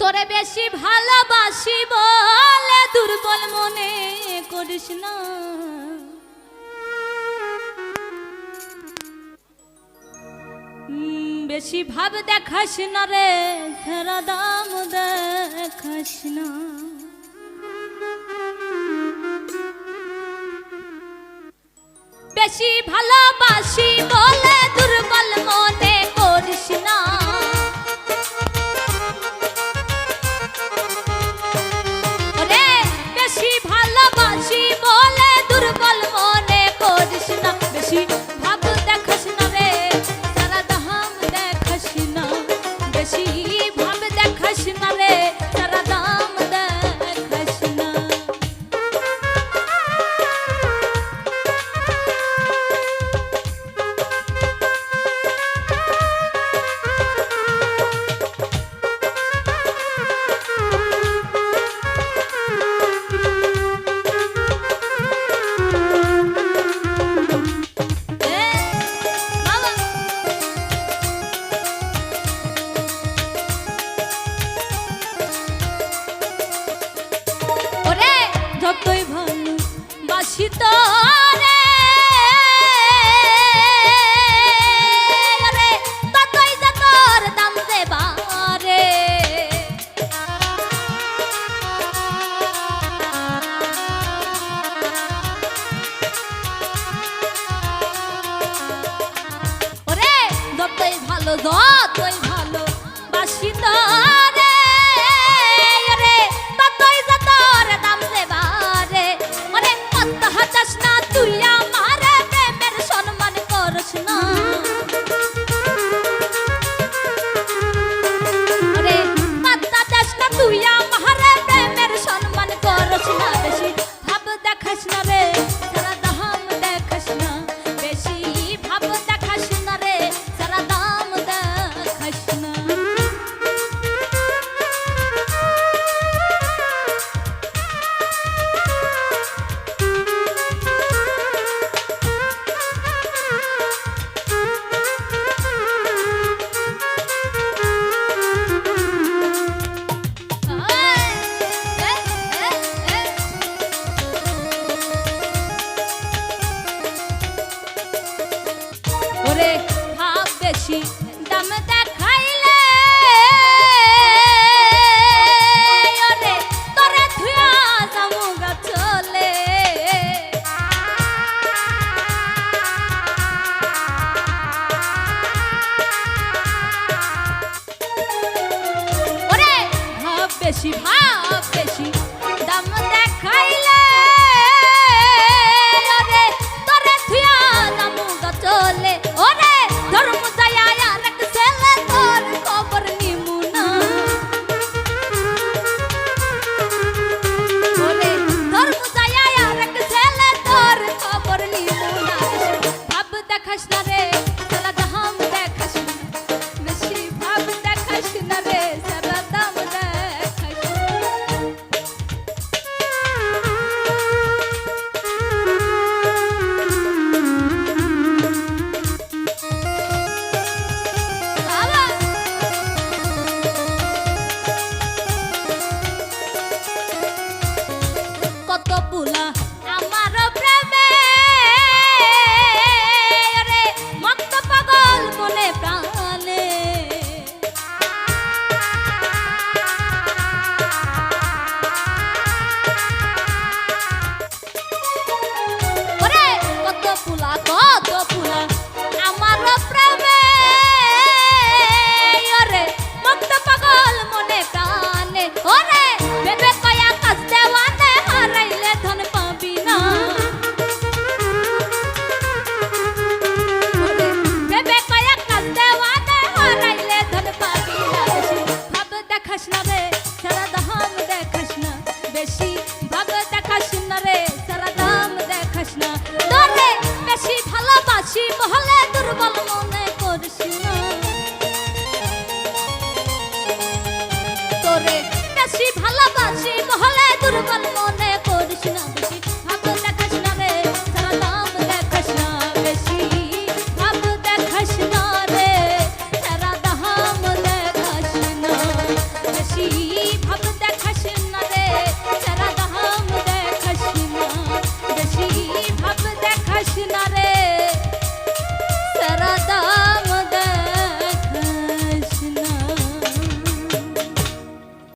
তোরে বেশি ভালোবাসি বলে দুর্বল মনে করিস না। বেশি ভাব দেখাস না রে, ফেরা দাম দেখাস না। বেশি ভালোবাসি বলে দুর্বল মনে し起拍。তোরে বেশি ভালোবাসি